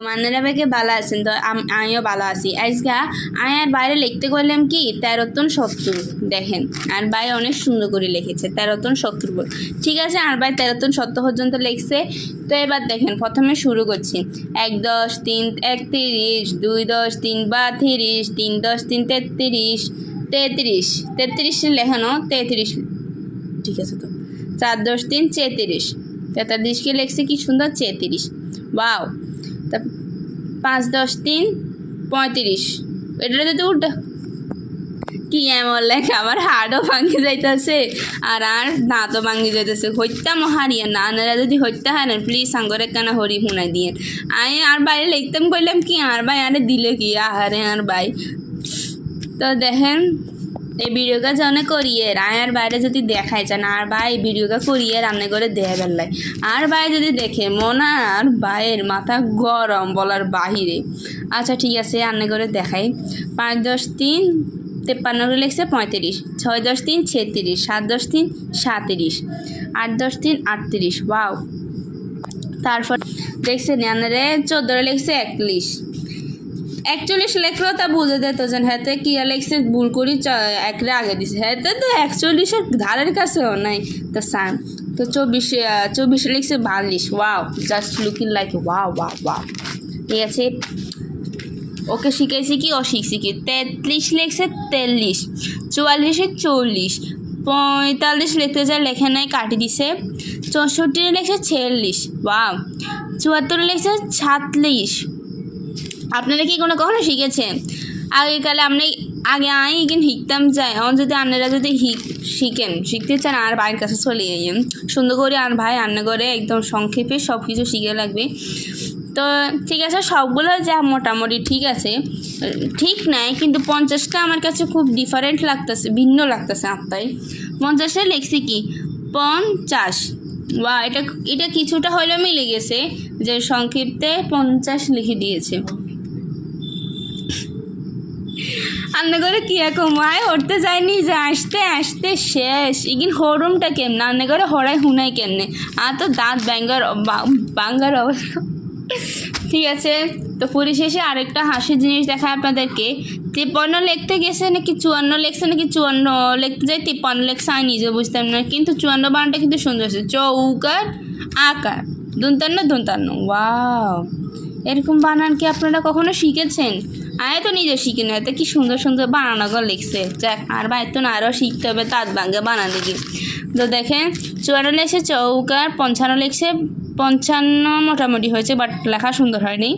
মান্নারা ভাইকে ভালো আছেন তো? আমিও ভালো আছি। আজকে আমি আর বাইরে লিখতে করলাম কি তেরোতন সত্তর। দেখেন, আর ভাই অনেক সুন্দর করে লিখেছে তেরোতন সত্তর বল ঠিক আছে, আর ভাই তেরোতন সত্তর পর্যন্ত লিখছে। তো এবার দেখেন, প্রথমে শুরু করছি। এক দশ তিন একত্রিশ, দুই দশ তিন বা তিরিশ তিন দশ তিন তেত্রিশ তেত্রিশ। তেত্রিশ লেখানো তেত্রিশ। ঠিক আছে তো? চার দশ তিন চেত্রিশ তেতাল্লিশকে লিখছে কি সুন্দর? চেত্রিশ বাও তা পাঁচ, দশ, তিন, পঁয়ত্রিশ। এটা যদি উল্টা কি এমন লেখা? আমার হাড়ও ভাঙি যাইতেছে। আর আর দাঁতও ভাঙি যাইতেছে। হইতাম হারিয়ে না আনারা যদি হইতে হারেন প্লিজ সাঙ্গরে কেন হরি শুনাই দিয়ে আমি আর বাইরে লিখতাম কইলাম কি? আর ভাই আরে দিলে কি? আহারে, আর ভাই। তো দেখেন এই ভিডিওটা যেন করিয়ে আর বাইরে যদি দেখাই চান আর ভাই ভিডিওটা করিয়ে রান্না করে দেয় বেলায়। আর ভাই যদি দেখে, মনে আর ভাইয়ের মাথা গরম বলার বাহিরে। আচ্ছা ঠিক আছে, রান্না করে দেখাই। পাঁচ দশ তিন, তেপ্পান্ন করে লিখছে পঁয়ত্রিশ। ছয় দশ তিন, ছেত্রিশ। সাত দশ তিন, সাঁত্রিশ। আট দশ তিন, আটত্রিশ। ওয়াও। তারপর দেখছেন আনারে চোদ্দোরে লিখছে একত্রিশ। একচল্লিশ লেখলেও তা বুঝে যেত যে হাতে কি লেখছে ভুল করি একরে আগে দিছে হাতে তো একচল্লিশের ধারের কাছেও নাই। তো সান তো চব্বিশে চব্বিশে লিখছে বাল্লিশ wow just looking like wow wow wow ঠিক আছে? ওকে শিখেছি কি? ও কি তেত্রিশ লিখছে তেল্লিশ। চুয়াল্লিশে চল্লিশ। পঁয়তাল্লিশ লিখতে যা লেখে নাই, কাটি দিছে। চৌষট্টি লিখছে ছিয়াল্লিশ। ওয়াও চুয়াত্তর লিখছে সাতলিশ আপনারা কি কোনো কখনো শিখেছেন? আগেকালে আপনি আগে আমি কিন্তু শিখতাম যাই এখন যদি আপনারা যদি শিখ, শিখেন, শিখতে চান, আর ভাইয়ের কাছে চলে যাইন সুন্দর করে আর ভাই রান্না করে, একদম সংক্ষেপে সব কিছু শিখে লাগবে। তো ঠিক আছে, সবগুলো যা মোটামুটি ঠিক আছে। ঠিক নাই, কিন্তু পঞ্চাশটা আমার কাছে খুব ডিফারেন্ট লাগতেছে, ভিন্ন লাগতেছে আত্মায় পঞ্চাশটা লিখছি কি? পঞ্চাশ। বা এটা এটা কিছুটা হলেও মিলে গেছে, যে সংক্ষিপ্তে পঞ্চাশ লিখে দিয়েছে। রান্না করে কি এখন মায় হরতে যায়নি যে, আসতে আসতে শেষ। ইগিন হরুমটা কেমনে? রান্না করে হরাই হুনাই কেমনে? আর তো দাঁত ব্যাঙ্গার বাঙ্গার অবস্থা। ঠিক আছে, তো পরিশেষে আরেকটা হাসির জিনিস দেখায় আপনাদেরকে। তিপ্পান্ন লিখতে গেছে নাকি চুয়ান্ন লেখছে নাকি চুয়ান্ন লেখতে যায় তিপ্পান্ন লেখছে, আমি নিজে বুঝতাম না। কিন্তু চুয়ান্ন বানটা কিন্তু সুন্দর হচ্ছে চৌকার, আকার, দুন্তান্ন দুন্তান্ন। ওয়াও! এরকম বানান কি আপনারা কখনো শিখেছেন? আমি তো নিজে শিখি না, এতে কি সুন্দর সুন্দর বানানোগুলো লিখছে। যাক, আর বাইর তো না আরও শিখতে হবে তাঁত ভাঙ্গে বানা দেখি। তো দেখেন, চুয়ান্ন লিখছে চৌকার, পঞ্চান্ন লিখছে, পঞ্চান্ন মোটামুটি হয়েছে বাট লেখা সুন্দর হয়নি।